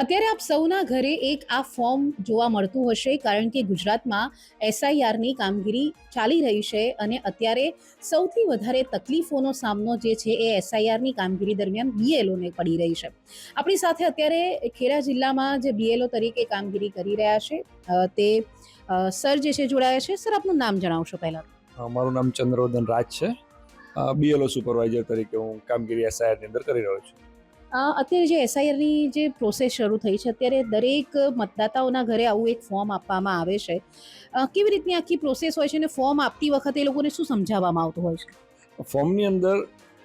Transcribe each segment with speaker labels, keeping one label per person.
Speaker 1: અત્યારે આપ સૌના ઘરે એક આ ફોર્મ જોવા મળતું હશે, કારણ કે ગુજરાતમાં એસઆઈઆરની કામગીરી ચાલી રહી છે અને અત્યારે સૌથી વધારે તકલીફોનો સામનો જે છે એ એસઆઈઆરની કામગીરી દરમિયાન બીએલઓને પડી રહી છે. આપણી સાથે અત્યારે ખેડા જિલ્લામાં જે બીએલઓ તરીકે કામગીરી કરી રહ્યા છે તે સર જે છે જોડાયા છે. સર, આપનું નામ જણાવશો પહેલાં.
Speaker 2: મારું નામ ચંદ્રવર્ધન રાજ છે. બીએલઓ સુપરવાઇઝર તરીકે હું કામગીરી એસઆઈઆરની અંદર કરી રહ્યો છું.
Speaker 1: અત્યારે જે એસઆઈઆરની જે પ્રોસેસ શરૂ થઈ છે, અત્યારે દરેક મતદાતાઓના ઘરે આવું એક ફોર્મ આપવામાં આવે છે. કેવી રીતની આખી પ્રોસેસ હોય છે અને ફોર્મ આપતી વખતે એ લોકોને શું સમજાવવામાં આવતું હોય છે?
Speaker 2: ફોર્મની અંદર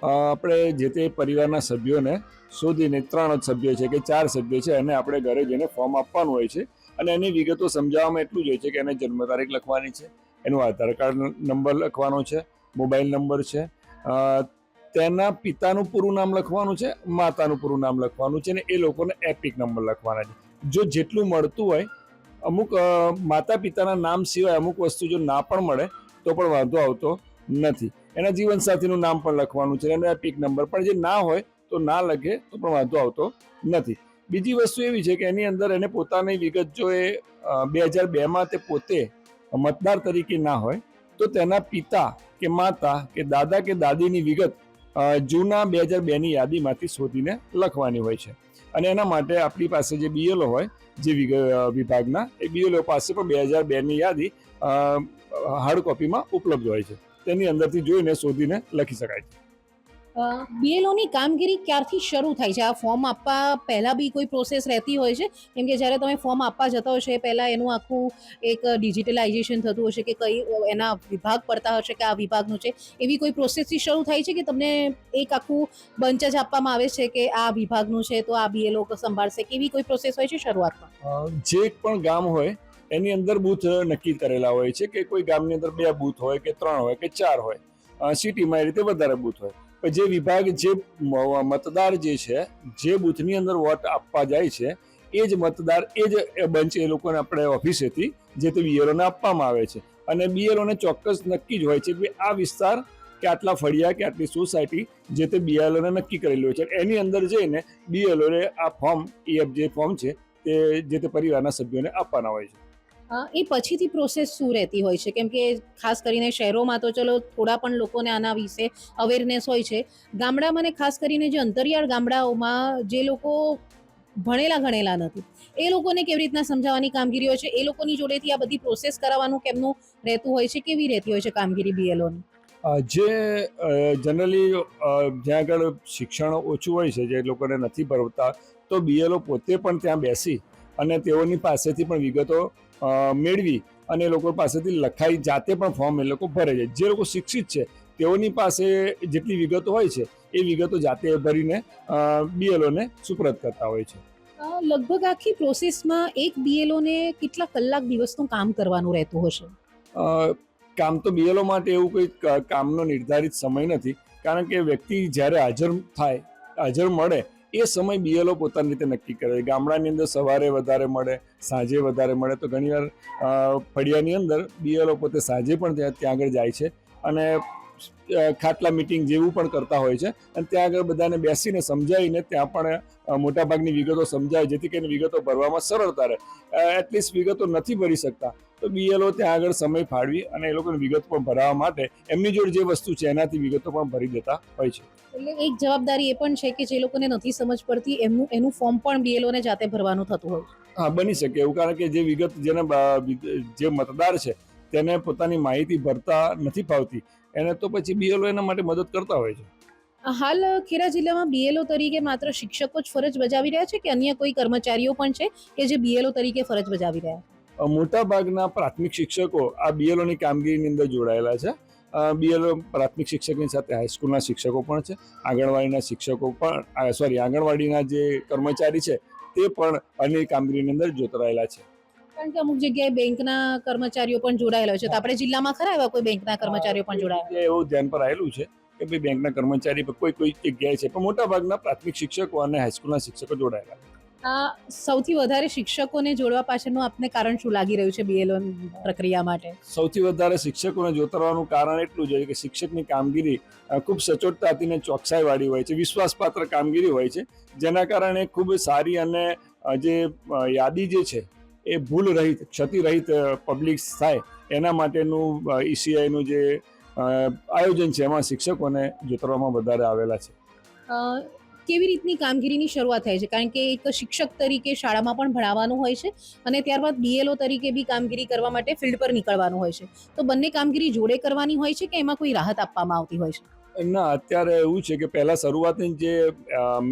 Speaker 2: આપણે જે તે પરિવારના સભ્યોને શોધીને ત્રણ જ સભ્યો છે કે ચાર સભ્યો છે, એને આપણે ઘરે જઈને ફોર્મ આપવાનું હોય છે. અને એની વિગતો સમજાવવામાં એટલું જ હોય છે કે એને જન્મ તારીખ લખવાની છે, એનું આધાર કાર્ડ નંબર લખવાનો છે મોબાઈલ નંબર છે તેના પિતાનું પૂરું નામ લખવાનું છે, માતાનું પૂરું નામ લખવાનું છે અને એ લોકોને એપિક નંબર લખવાના છે. જો જેટલું મળતું હોય, અમુક માતા પિતાના નામ સિવાય અમુક વસ્તુ જો ના પણ મળે, તો પણ વાંધો આવતો નથી. એના જીવનસાથીનું નામ પણ લખવાનું છે અને એપિક નંબર પણ જે ના હોય, તો ના લખે, તો પણ વાંધો આવતો નથી. બીજી વસ્તુ એવી છે કે એની અંદર એને પોતાની વિગત જો એ બે હજાર બેમાં તે પોતે મતદાર તરીકે ના હોય, તો તેના પિતા કે માતા કે દાદા કે દાદીની વિગત જૂના બે હજાર બેની યાદીમાંથી શોધીને લખવાની હોય છે. અને એના માટે આપણી પાસે જે બીએલઓ હોય, જે વિભાગના, એ બીએલઓ પાસે પણ બે હજાર બેની યાદી હાર્ડ કોપીમાં ઉપલબ્ધ હોય છે. તેની અંદરથી જોઈને શોધીને લખી શકાય છે.
Speaker 1: બીએલઓની કામગીરી ક્યારથી શરૂ થાય છે? આ ફોર્મ આપવા પહેલાં બી કોઈ પ્રોસેસ રહેતી હોય છે? કેમ કે જ્યારે તમે ફોર્મ આપવા જતા હશે પહેલાં એનું આખું એક ડિજિટલાઇઝેશન થતું હશે કે કઈ એના વિભાગ પડતા હશે કે આ વિભાગનું છે? એવી કોઈ પ્રોસેસથી શરૂ થાય છે કે તમને એક આખું બંચ જ આપવામાં આવે છે કે આ વિભાગનું છે તો આ બીએલઓ સંભાળશે? કે એવી કોઈ પ્રોસેસ હોય છે શરૂઆતમાં?
Speaker 2: જે પણ ગામ હોય, એની અંદર બૂથ નક્કી કરેલા હોય છે કે કોઈ ગામની અંદર બે બૂથ હોય કે ત્રણ હોય કે ચાર હોય. સિટીમાં એ રીતે વધારે બૂથ હોય. જે વિભાગ, જે મતદાર જે છે, જે બૂથની અંદર વોટ આપવા જાય છે, એ જ મતદાર, એ જ બંચ એ લોકોને આપણે ઓફિસ હતી જે તે બીએલઓને આપવામાં આવે છે. અને બીએલઓને ચોક્કસ નક્કી જ હોય છે કે આ વિસ્તાર કે આટલા ફળિયા કે આટલી સોસાયટી જે તે બીએલઓને નક્કી કરેલું હોય છે. એની અંદર જઈને બીએલઓને આ ફોર્મ, એ જે ફોર્મ છે, તે જે તે પરિવારના સભ્યોને આપવાના હોય છે.
Speaker 1: એ પછીથી પ્રોસેસ શું રહેતી હોય છે? કેમ કે ખાસ કરીને શહેરોમાં તો ચલો થોડા પણ લોકોને આના વિશે અવેરનેસ હોય છે. ગામડામાં ને ખાસ કરીને જે અંતરિયાળ ગામડાઓમાં જે લોકો ભણેલા ગણેલા નથી, એ લોકોને કેવી રીતના સમજાવવાની કામગીરી હોય છે? એ લોકોની જોડેથી આ બધી પ્રોસેસ કરાવવાનું કેમનું રહેતું હોય છે? કેવી રહેતી હોય છે કામગીરી બીએલઓની
Speaker 2: જે જનરલી જ્યાં આગળ શિક્ષણ ઓછું હોય છે, જે લોકોને નથી ભરવતા, તો બીએલઓ પોતે પણ ત્યાં બેસી અને તેઓની પાસેથી પણ વિગતો મેળવી અને લોકો પાસેથી લખાઈ જાતે પણ ફોર્મ એ લોકો ભરે છે. જે લોકો શિક્ષિત છે તેઓની પાસે જેટલી વિગતો હોય છે એ વિગતો જાતે ભરીને બીએલઓને સુપ્રત કરતા હોય છે.
Speaker 1: લગભગ આખી પ્રોસેસમાં એક બીએલઓને કેટલા કલાક દિવસનું કામ કરવાનું રહેતું હશે?
Speaker 2: કામ તો બીએલઓ માટે એવું કોઈ કામનો નિર્ધારિત સમય નથી. કારણ કે વ્યક્તિ જ્યારે હાજર થાય હાજર મળે એ સમય બીએલઓ પોતાની રીતે નક્કી કરે. ગામડાની અંદર સવારે વધારે મળે, સાંજે વધારે મળે. તો ઘણીવાર ફળિયાની અંદર બીએલઓ પોતે સાંજે પણ ત્યાં ત્યાં આગળ જાય છે અને ખાટલા મિટિંગ જેવું પણ કરતા હોય છે અને ત્યાં આગળ બધાને બેસીને સમજાવીને ત્યાં પણ મોટાભાગની વિગતો સમજાય, જેથી કરીને વિગતો ભરવામાં સરળતા રહે. એટલીસ્ટ વિગતો નથી ભરી શકતા. તો બીએલઓ ત્યાં આગળ સમય ફાળવી અને એ લોકોની વિગત પણ ભરાવવા માટે એમની જોડે જે વસ્તુ છે એનાથી વિગતો પણ ભરી દેતા હોય છે.
Speaker 1: એટલે એક જવાબદારી એ પણ છે કે જે લોકોને નથી સમજ પડતી એમનું એનું ફોર્મ પણ બીએલઓને જાતે ભરવાનું થતું હોય.
Speaker 2: હા બની શકે એવું કારણ કે જે વિગત જેને જે મતદાર છે તેને પોતાની માહિતી ભરતા નથી ફાવતી. એને તો પછી બીએલઓ એના માટે મદદ કરતા હોય છે.
Speaker 1: હાલ ખેડા જિલ્લામાં બીએલઓ તરીકે માત્ર શિક્ષકો જ ફરજ બજાવી રહ્યા છે કે અન્ય કોઈ કર્મચારીઓ પણ છે કે જે બીએલઓ તરીકે ફરજ બજાવી રહ્યા?
Speaker 2: મોટા મોટાભાગના પ્રાથમિક શિક્ષકો આ બીએલઓની કામગીરીની અંદર જોડાયેલા છે. બીએલઓ પ્રાથમિક શિક્ષકની સાથે હાઈસ્કૂલના શિક્ષકો પણ છે. આંગણવાડીના શિક્ષકો પણ સોરી આંગણવાડીના જે કર્મચારી છે તે પણ અન્ય કામગીરીની અંદર જોતરાયેલા છે.
Speaker 1: કારણ કે અમુક જગ્યાએ બેંકના કર્મચારીઓ પણ જોડાયેલા છે. તો આપણે જિલ્લામાં ખરા એવા કોઈ બેંકના કર્મચારીઓ પણ જોડાયેલા
Speaker 2: એવું ધ્યાન પર આવેલું છે કે ભાઈ બેંકના કર્મચારી કોઈ કોઈ જગ્યાએ છે. પણ મોટાભાગના પ્રાથમિક શિક્ષકો અને હાઈસ્કૂલના શિક્ષકો જોડાયેલા
Speaker 1: આ સૌથી વધારે શિક્ષકોને જોડવા પાછળનું આપને કારણ શું લાગી રહ્યું છે બીએલઓ પ્રક્રિયા માટે?
Speaker 2: સૌથી વધારે શિક્ષકોને જોતરવાનું કારણ એટલું છે કે શિક્ષકની કામગીરી ખૂબ સચોટતાથી ને ચોકસાઈવાળી હોય છે વિશ્વાસપાત્ર કામગીરી હોય છે જેના કારણે ખૂબ સારી અને જે યાદી જે છે એ ભૂલ રહિત ક્ષતિ રહિત પબ્લિક થાય એના માટેનું ઈસીઆઈનું જે આયોજન છે એમાં શિક્ષકોને જોતરવામાં વધારે આવેલા છે.
Speaker 1: કેવી રીતની કામગીરીની શરૂઆત થાય છે? કારણ કે એક શિક્ષક તરીકે શાળામાં પણ ભણાવવાનું હોય છે અને ત્યારબાદ બીએલઓ તરીકે બી કામગીરી કરવા માટે ફિલ્ડ પર નીકળવાનું હોય છે. તો બંને કામગીરી જોડે કરવાની હોય છે કે એમાં કોઈ રાહત આપવામાં આવતી હોય છે?
Speaker 2: ના, અત્યારે એવું છે કે પહેલાં શરૂઆતની જે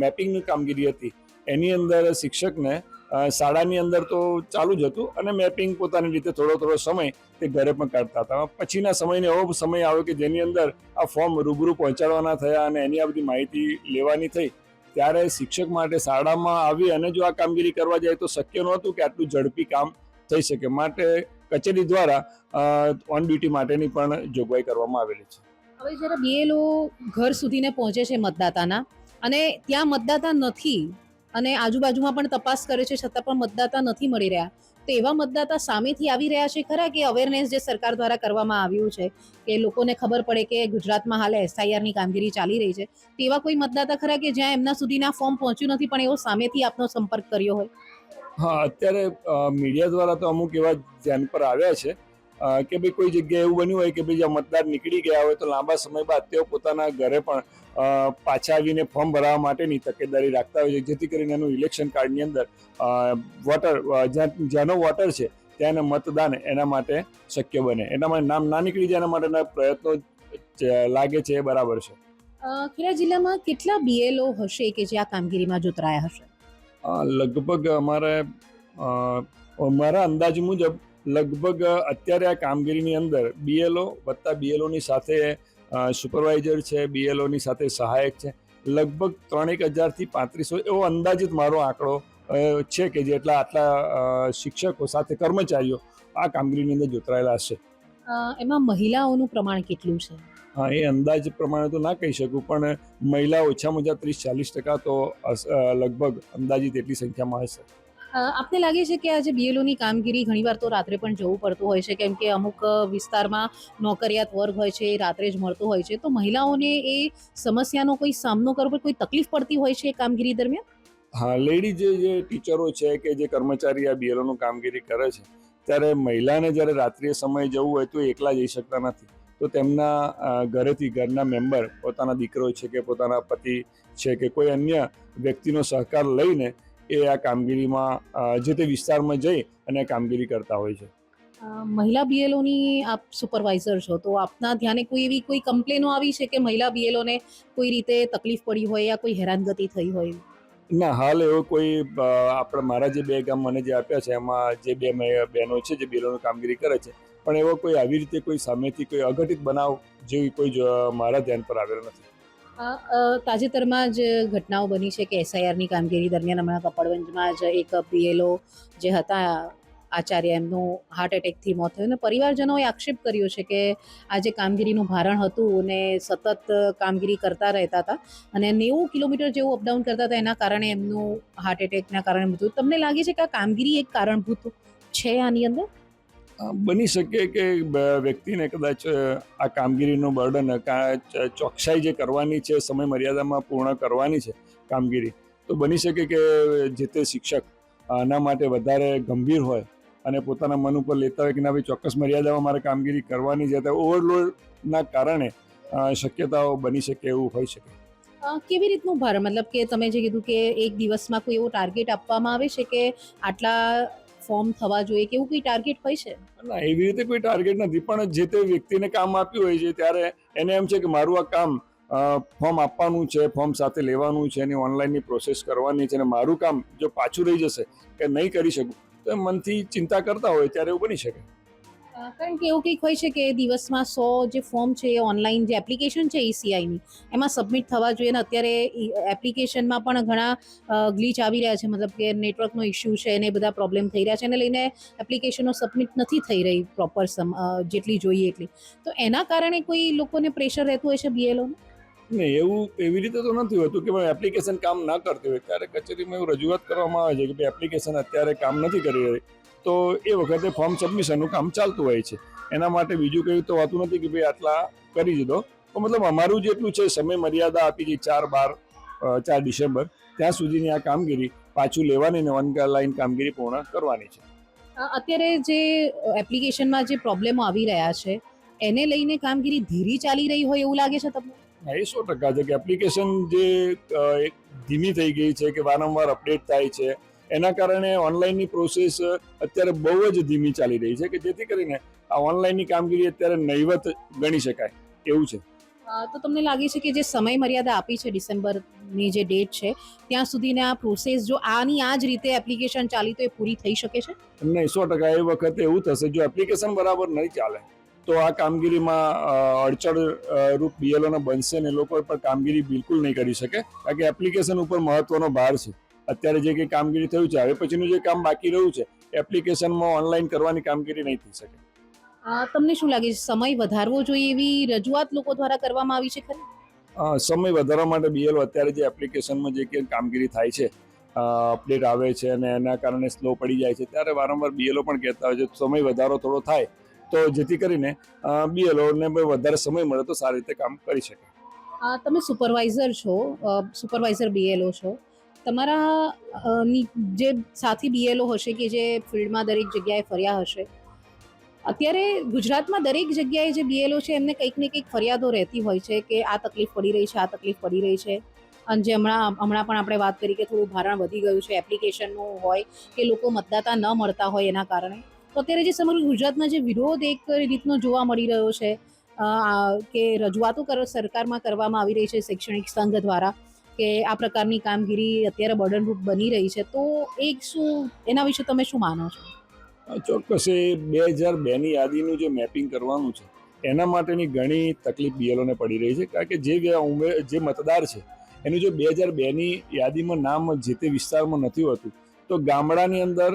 Speaker 2: મેપિંગની કામગીરી હતી, એની અંદર શિક્ષકને શાળાની અંદર તો ચાલુ જ હતું અને મેપિંગ પોતાની રીતે થોડો થોડો સમય તે ઘરે પણ કાઢતા હતા. પછીના સમયને એવો સમય આવ્યો કે જેની અંદર આ ફોર્મ રૂબરૂ પહોંચાડવાના થયા અને એની આ બધી માહિતી લેવાની થઈ. ત્યારે શિક્ષક માટે શાળામાં આવી અને જો આ કામગીરી કરવા જાય તો શક્ય નહોતું કે આટલું ઝડપી કામ થઈ શકે. માટે કચેરી દ્વારા ઓન ડ્યુટી માટેની પણ જોગવાઈ કરવામાં આવેલી છે.
Speaker 1: હવે જ્યારે બીએલઓ ઘર સુધીને પહોંચે છે મતદાતાના, અને ત્યાં મતદાતા નથી અને આજુબાજુમાં પણ તપાસ કરે છે, છતાં પણ મતદાતા નથી મળી રહ્યા. તો એવા મતદાતા સામેથી આવી રહ્યા છે ખરા કે અવેરનેસ જે સરકાર દ્વારા કરવામાં આવ્યું છે, કે લોકોને ખબર પડે કે ગુજરાતમાં હાલ એસઆઈઆરની કામગીરી ચાલી રહી છે, તેવા કોઈ મતદાતા ખરા કે જ્યાં એમના સુધીના ફોર્મ પહોંચ્યું નથી પણ એવો સામેથી આપનો સંપર્ક કર્યો હોય?
Speaker 2: હા, અત્યારે મીડિયા દ્વારા તો અમુક એવા ધ્યાન પર આવ્યા છે કે ભાઈ કોઈ જગ્યાએ એવું બન્યું હોય કે ભાઈ જ્યાં મતદાર નીકળી ગયા હોય તો લાંબા સમય બાદ તેઓ પોતાના ઘરે પણ પાછા આવીને ફોર્મ ભરાવવા માટેની તકેદારી રાખતા હોય છે જેથી કરીને એનું ઇલેક્શન કાર્ડની અંદર વોટર જેનો વોટર છે ત્યાંને મતદાન એના માટે શક્ય બને. એના માટે નામ ના નીકળી જાય એના માટેના પ્રયત્નો લાગે છે એ બરાબર છે.
Speaker 1: ખેડા જિલ્લામાં કેટલા બીએલઓ હશે કે જે આ કામગીરીમાં જોતરાયા હશે?
Speaker 2: લગભગ અમારે મારા અમારા અંદાજ મુજબ લગભગ અત્યારે આ કામગીરીની અંદર બીએલઓ વત્તા બીએલઓની સાથે સુપરવાઇઝર છે બીએલઓની સાથે સહાયક છે. લગભગ ત્રણેક હજારથી પાંત્રીસો એવો અંદાજિત મારો આંકડો છે કે જેટલા આટલા શિક્ષકો સાથે કર્મચારીઓ આ કામગીરીની અંદર જોતરાયેલા હશે.
Speaker 1: એમાં મહિલાઓનું પ્રમાણ કેટલું છે?
Speaker 2: હા એ અંદાજ પ્રમાણે તો ના કહી શકું પણ મહિલા ઓછામાં ઓછા ત્રીસ ચાલીસ ટકા તો લગભગ અંદાજિત એટલી સંખ્યામાં હશે.
Speaker 1: આપને લાગે છે કે આજે બીએલઓની કામગીરી ઘણીવાર તો રાત્રે પણ જવું પડતું હોય છે? કેમ કે અમુક વિસ્તારમાં નોકરિયાત વર્ગ હોય છે રાત્રે જ મળતો હોય છે. તો મહિલાઓને એ સમસ્યાનો કોઈ સામનો કરવો કોઈ તકલીફ પડતી હોય છે કામગીરી દરમિયાન?
Speaker 2: હા લેડીઝ જે ટીચરો છે કે જે કર્મચારી આ બીએલઓનું કામગીરી કરે છે, ત્યારે મહિલાને જ્યારે રાત્રિય સમયે જવું હોય તો એકલા જઈ શકતા નથી. તો તેમના ઘરેથી ઘરના મેમ્બર પોતાના દીકરો છે કે પોતાના પતિ છે કે કોઈ અન્ય વ્યક્તિનો સહકાર લઈને એ આ કામગીરીમાં જે તે વિસ્તારમાં જઈ અને કામગીરી કરતા હોય છે.
Speaker 1: મહિલા બીએલઓની આપ સુપરવાઇઝર છો તો આપના ધ્યાને કોઈ એવી કોઈ કમ્પ્લેનો આવી છે કે મહિલા બીએલઓને કોઈ રીતે તકલીફ પડી હોય યા કોઈ હેરાનગતિ થઈ હોય?
Speaker 2: ના હાલ એવો કોઈ આપણે મારા જે બે ગામ મને જે આપ્યા છે એમાં જે બે બહેનો છે જે બીએલઓની કામગીરી કરે છે પણ એવો કોઈ આવી રીતે કોઈ સામેથી કોઈ અઘટિત બનાવ જેવી કોઈ મારા ધ્યાન પર આવેલો નથી.
Speaker 1: તાજેતરમાં જ ઘટનાઓ બની છે કે એસઆઈઆરની કામગીરી દરમિયાન હમણાં કપડવંજમાં જ એક બીએલઓ જે હતા, આચાર્ય, એમનું હાર્ટ એટેકથી મોત થયું. અને પરિવારજનોએ આક્ષેપ કર્યો છે કે આ જે કામગીરીનું ભારણ હતું અને સતત કામગીરી કરતા રહેતા હતા અને નેવું કિલોમીટર જેવું અપડાઉન કરતા હતા, એના કારણે એમનું હાર્ટ એટેકના કારણે મૃત્યુ. તમને લાગે છે કે આ કામગીરી એક કારણભૂત છે આની અંદર?
Speaker 2: બની શકે કે વ્યક્તિને કદાચ આ કામગીરીનું બર્ડન ચોકસાઈ જે કરવાની છે સમય મર્યાદામાં પૂર્ણ કરવાની છે કામગીરી, તો બની શકે કે જે તે શિક્ષક આના માટે વધારે ગંભીર હોય અને પોતાના મન ઉપર લેતા હોય કે ના, ભાઈ, ચોક્કસ મર્યાદામાં મારે કામગીરી કરવાની છે તો ઓવરલોડના કારણે શક્યતાઓ બની શકે એવું હોઈ શકે.
Speaker 1: કેવી રીતનું ભાર? મતલબ કે તમે જે કીધું કે એક દિવસમાં કોઈ એવો ટાર્ગેટ આપવામાં આવે છે કે આટલા ફોર્મ થવા જોઈએ કે એવું કોઈ ટાર્ગેટ હોય છે?
Speaker 2: ના, એવી રીતે કોઈ ટાર્ગેટ નથી. પણ જે તે વ્યક્તિને કામ આપ્યું હોય છે, ત્યારે એને એમ છે કે મારું આ કામ ફોર્મ આપવાનું છે ફોર્મ સાથે લેવાનું છે, એની ઓનલાઈનની પ્રોસેસ કરવાની છે, અને મારું કામ જો પાછું રહી જશે કે નહીં કરી શકું, તો મનથી ચિંતા કરતા હોય ત્યારે એવું બની શકે.
Speaker 1: કારણ કે એવું કંઈક હોય છે કે દિવસમાં સો જે ફોર્મ છે, એ ઓનલાઈન જે એપ્લિકેશન છે ઈસીઆઈની એમાં સબમિટ થવા જોઈએ અને અત્યારે એપ્લિકેશનમાં પણ ઘણા ગ્લીચ આવી રહ્યા છે, મતલબ કે નેટવર્કનો ઇસ્યુ છે અને બધા પ્રોબ્લેમ થઈ રહ્યા છે, એને લઈને એપ્લિકેશનો સબમિટ નથી થઈ રહી પ્રોપર સમ જેટલી જોઈએ એટલી. તો એના કારણે કોઈ લોકોને પ્રેશર રહેતું હોય છે બીએલઓને?
Speaker 2: નહીં, એવું એવી રીતે તો નથી હોતું કે ભાઈ એપ્લિકેશન કામ ના કરતી હોય. ત્યારે કચેરીમાં એવું રજૂઆત કરવામાં આવે છે કે ભાઈ એપ્લિકેશન અત્યારે કામ નથી કરી રહી. તો એ વખતે ફોર્મ સબમિશનનું કામ ચાલતું હોય છે. એના માટે બીજું કંઈ તો હોતું નથી કે ભાઈ આટલા કરી દીધો તો મતલબ અમારું જેટલું છે સમય મર્યાદા આપી છે ચાર બાર ચાર ડિસેમ્બર ત્યાં સુધીની આ કામગીરી પાછું લેવાની ને ઓનલાઈન કામગીરી પૂર્ણ કરવાની છે.
Speaker 1: અત્યારે જે એપ્લિકેશનમાં જે પ્રોબ્લેમો આવી રહ્યા છે એને લઈને કામગીરી ધીરી ચાલી રહી હોય એવું લાગે છે તમને?
Speaker 2: એ સો ટકા છે કે એપ્લિકેશન જે એક ધીમી થઈ ગઈ છે કે વારંવાર અપડેટ થાય છે. એના કારણે ઓનલાઈનની પ્રોસેસ અત્યારે બહુ જ ધીમી ચાલી રહી છે કે જેથી કરીને આ ઓનલાઈનની કામગીરી અત્યારે નહીવત ગણી શકાય. એવું છે.
Speaker 1: તો તમને લાગે છે કે જે સમય મર્યાદા આપી છે ડિસેમ્બરની જે ડેટ છે ત્યાં સુધીની આ પ્રોસેસ જો આની આ જ રીતે એપ્લિકેશન ચાલી તો એ પૂરી થઈ શકે છે?
Speaker 2: નહીં સો ટકા એ વખતે એવું થશે. જો એપ્લિકેશન બરાબર નહીં ચાલે તો આ કામગીરીમાં અડચણ રૂપ બીએલઓને બનશે ને લોકો પર કામગીરી બિલકુલ નહીં કરી શકે. કારણ કે એપ્લિકેશન ઉપર મહત્વનો ભાર છે. અત્યારે જે કંઈ કામગીરી થયું છે હવે પછીનું જે કામ બાકી રહ્યું છે એપ્લિકેશનમાં ઓનલાઈન કરવાની કામગીરી નહીં થઈ શકે.
Speaker 1: તમને શું લાગે છે સમય વધારવો જોઈએ એવી રજૂઆત લોકો દ્વારા કરવામાં આવી છે ખરી?
Speaker 2: સમય વધારવા માટે બીએલઓ અત્યારે જે એપ્લિકેશનમાં જે કંઈ કામગીરી થાય છે અપડેટ આવે છે અને એના કારણે સ્લો પડી જાય છે ત્યારે વારંવાર બીએલઓ પણ કહેતા હોય છે સમય વધારો થોડો થાય તો જેથી કરીને બીએલઓને વધારે સમય મળે તો સારી રીતે કામ કરી શકે.
Speaker 1: તમે સુપરવાઇઝર છો સુપરવાઇઝર બીએલઓ છો. તમારા જે સાથી બીએલઓ હશે કે જે ફિલ્ડમાં દરેક જગ્યાએ ફર્યા હશે, અત્યારે ગુજરાતમાં દરેક જગ્યાએ જે બીએલઓ છે, એમને કંઈક ને કંઈક ફરિયાદો રહેતી હોય છે કે આ તકલીફ પડી રહી છે, આ તકલીફ પડી રહી છે. અને જે હમણાં હમણાં પણ આપણે વાત કરી કે થોડું ભારણ વધી ગયું છે એપ્લિકેશનનું હોય કે લોકો મતદાતા ન મળતા હોય એના કારણે. તો અત્યારે જે સમગ્ર ગુજરાતમાં જે વિરોધ એક રીતનો જોવા મળી રહ્યો છે કે રજૂઆતો કર, સરકારમાં કરવામાં આવી રહી છે શૈક્ષણિક સંઘ દ્વારા કે આ પ્રકારની કામગીરી અત્યારે બર્ડનરૂપ બની રહી છે, તો એ શું, એના વિશે તમે શું માનો છો?
Speaker 2: ચોક્કસ. એ બે હજાર બેની યાદીનું જે મેપિંગ કરવાનું છે, એના માટેની ઘણી તકલીફ બીએલઓને પડી રહી છે, કારણ કે જે ઉમે, જે મતદાર છે, એનું જો બે હજાર બેની યાદીમાં નામ જે તે વિસ્તારમાં નથી હોતું, તો ગામડાની અંદર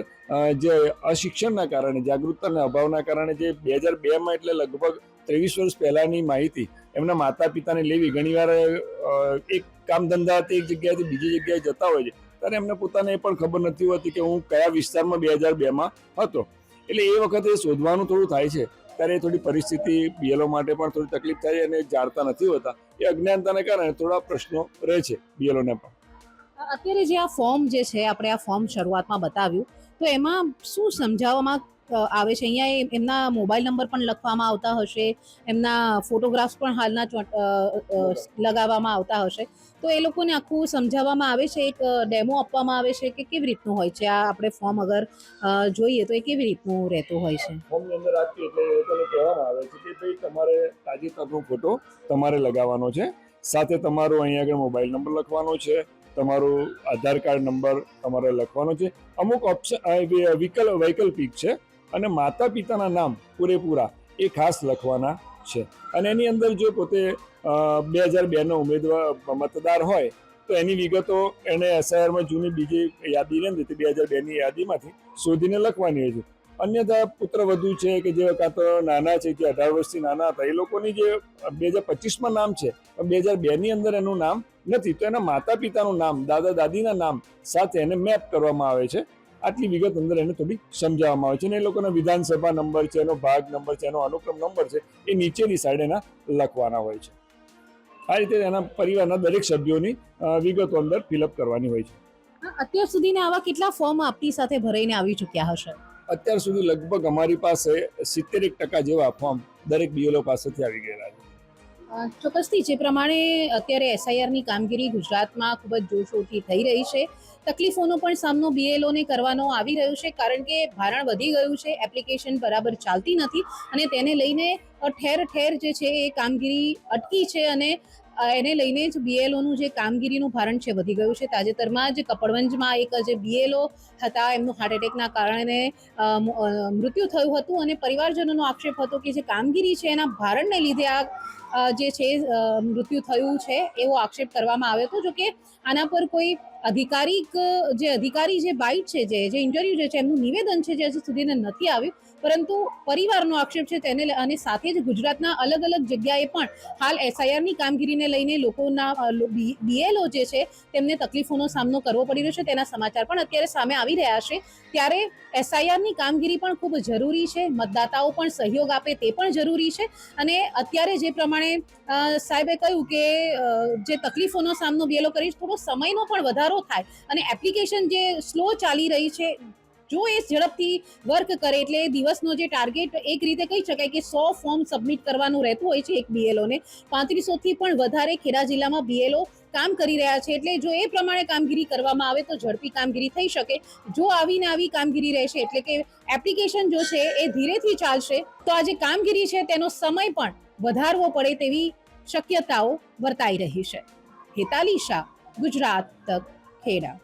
Speaker 2: જે અશિક્ષણના કારણે જાગૃતતાના અભાવના કારણે જે બે હજાર બેમાં એટલે લગભગ ત્રેવીસ વર્ષ પહેલાંની માહિતી એમના માતા પિતાને લેવી, ઘણીવાર એક કામ ધંધાથી એક જગ્યાએથી બીજી જગ્યાએ જતા હોય છે. ત્યારે એમને પોતાને એ પણ ખબર નથી હોતી કે હું કયા વિસ્તારમાં બે હજાર બેમાં હતો. એટલે એ વખતે શોધવાનું થોડું થાય છે. ત્યારે થોડી પરિસ્થિતિ બીએલઓ માટે પણ થોડી તકલીફ થાય અને જાણતા નથી હોતા. એ અજ્ઞાનતાને કારણે થોડા પ્રશ્નો રહે છે બીએલઓને પણ.
Speaker 1: અત્યારે જે આ ફોર્મ જે છે, આપણે આ ફોર્મ શરૂઆતમાં બતાવ્યું, તો એમાં શું સમજાવવામાં આવે છે. અહીંયા એમના મોબાઈલ નંબર પણ લખવામાં આવતા હશે. એમના ફોટોગ્રાફ્સ પણ હાલના લગાવવામાં આવતા હશે. તો એ લોકોને આખું સમજાવવામાં આવે છે, એક ડેમો આપવામાં આવે છે કે કેવી રીતનું હોય છે? આ આપણે ફોર્મ અગર જોઈએ તો એ કેવી રીતનું રહેતું હોય છે?
Speaker 2: ફોર્મની અંદર આપીએ એટલે એ લોકોને કહેવામાં આવે છે કે ભાઈ તમારે તાજેતરનો ફોટો તમારે લગાવવાનો છે. સાથે તમારો અહીંયા આગળ મોબાઈલ નંબર લખવાનો છે. તમારું આધાર કાર્ડ નંબર તમારે લખવાનો છે. અમુક ઓપ્શન વિકલ્પ વૈકલ્પિક છે. અને માતા પિતાના નામ પૂરેપૂરા એ ખાસ લખવાના છે. અને એની અંદર જો પોતે બે હજાર બેનો ઉમેદવાર, મતદાર હોય, તો એની વિગતો એને એસઆઈઆરમાં જૂની બીજી યાદી નથી તે બે હજાર બેની યાદીમાંથી શોધીને લખવાની હોય છે. અન્યથા પુત્ર વધુ છે કે જે કાં તો નાના છે જે અઢાર વર્ષથી નાના હતા, એ લોકોની જે બે હજાર પચીસમાં નામ છે બે હજાર બેની અંદર એનું નામ નથી. તો એના માતા પિતાનું નામ દાદા દાદીના નામ સાથે એને મેપ કરવામાં આવે છે. આટલી વિગત અંદર એને થોડી સમજાવવામાં આવે છે અને એ લોકોના વિધાનસભા નંબર છે એનો ભાગ નંબર છે એનો અનુક્રમ નંબર છે એ નીચેની સાઈડ એના લખવાના હોય છે. આ રીતે એના પરિવારના દરેક સભ્યોની વિગતો અંદર ફિલઅપ કરવાની હોય છે.
Speaker 1: અત્યાર સુધીના આવા કેટલા ફોર્મ આપની સાથે ભરાઈને આવી ચૂક્યા હશે?
Speaker 2: અત્યાર સુધી લગભગ અમારી પાસે સિત્તેર એક ટકા જેવા ફોર્મ દરેક બીએલઓ પાસેથી આવી ગયેલા છે.
Speaker 1: ચોક્કસથી જે પ્રમાણે અત્યારે એસઆઈઆરની કામગીરી ગુજરાતમાં ખૂબ જ જોરશોરથી થઈ રહી છે, તકલીફોનો પણ સામનો બીએલઓને કરવાનો આવી રહ્યો છે, કારણ કે ભારણ વધી ગયું છે, એપ્લિકેશન બરાબર ચાલતી નથી અને તેને લઈને ઠેર ઠેર જે છે એ કામગીરી અટકી છે અને એને લઈને જ બીએલઓનું જે કામગીરીનું ભારણ છે વધી ગયું છે. તાજેતરમાં જ કપડવંજમાં એક જે બીએલઓ હતા, એમનું હાર્ટ એટેકના કારણે મૃત્યુ થયું હતું અને પરિવારજનોનો આક્ષેપ હતો કે જે કામગીરી છે એના ભારણને લીધે આ જે છે મૃત્યુ થયું છે એવો આક્ષેપ કરવામાં આવ્યો હતો. જો કે આના પર કોઈ અધિકારિક, જે અધિકારી જે બાઇટ છે, જે જે ઇન્ટરવ્યુ જે છે, એમનું નિવેદન છે, જે હજી સુધીને નથી આવ્યું. પરંતુ પરિવારનો આક્ષેપ છે તેને અને સાથે જ ગુજરાતના અલગ અલગ જગ્યાએ પણ હાલ એસઆઈઆરની કામગીરીને લઈને લોકોના બીએલઓ જે છે, તેમને તકલીફોનો સામનો કરવો પડી રહ્યો છે. તેના સમાચાર પણ અત્યારે સામે આવી રહ્યા છે. ત્યારે એસઆઈઆરની કામગીરી પણ ખૂબ જરૂરી છે. મતદાતાઓ પણ સહયોગ આપે તે પણ જરૂરી છે. અને અત્યારે જે પ્રમાણે સાહેબે કહ્યું કે જે તકલીફોનો સામનો બીએલઓ કરી થોડો સમયનો પણ વધારો વધારો થાય અને એપ્લિકેશન જે સ્લો ચાલી રહી છે, જો એ ઝડપથી વર્ક કરે એટલે દિવસનો જે ટાર્ગેટ એક રીતે કહી શકાય કે સો ફોર્મ સબમિટ કરવાનું રહેતું હોય છે એક બીએલઓને પાંત્રીસોથી પણ વધારે ખેડા જિલ્લામાં બીએલઓ કામ કરી રહ્યા છે એટલે જો એ પ્રમાણે કામગીરી કરવામાં આવે તો ઝડપી કામગીરી થઈ શકે. જો આવીને આવી કામગીરી રહેશે એટલે કે એપ્લિકેશન જો છે એ ધીરેથી ચાલશે, તો આ જે કામગીરી છે તેનો સમય પણ વધારવો પડે તેવી શક્યતાઓ વર્તાઈ રહી છે. હેતાલી શાહ, ગુજરાત તક. ખેડા